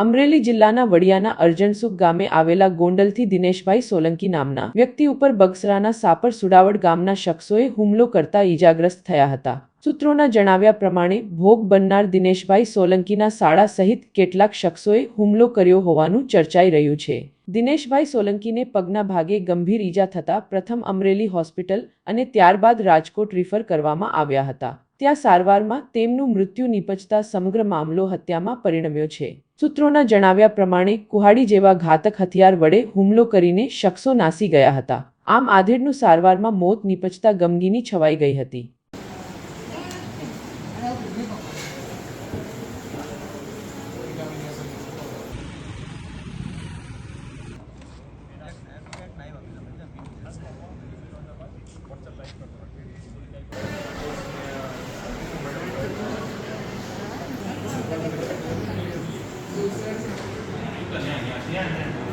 અમરેલી જિલ્લાના વડિયાના અર્જનસુખ ગામે આવેલા ગોંડલથી દિનેશભાઈ સોલંકી નામના વ્યક્તિ ઉપર બગસરાના સાપર સુડાવડ ગામના શખ્સોએ હુમલો કરતા ઈજાગ્રસ્ત થયા હતા. સૂત્રોના જણાવ્યા પ્રમાણે, ભોગ બનનાર દિનેશભાઈ સોલંકીના શાળા સહિત કેટલાક શખ્સોએ હુમલો કર્યો હોવાનું ચર્ચાઈ રહ્યું છે. દિનેશભાઈ સોલંકીને પગના ભાગે ગંભીર ઈજા થતાં પ્રથમ અમરેલી હોસ્પિટલ અને ત્યારબાદ રાજકોટ રિફર કરવામાં આવ્યા હતા. ત્યાં સારવારમાં તેમનું મૃત્યુ નિપજતા સમગ્ર મામલો હત્યામાં પરિણમ્યો છે. સૂત્રોના જણાવ્યા પ્રમાણે, કુહાડી જેવા ઘાતક હથિયાર વડે હુમલો કરીને શખ્સો નાસી ગયા હતા. આમ આધેડનું સારવારમાં મોત નિપજતા ગમગીની છવાઈ ગઈ હતી. 知らんねん。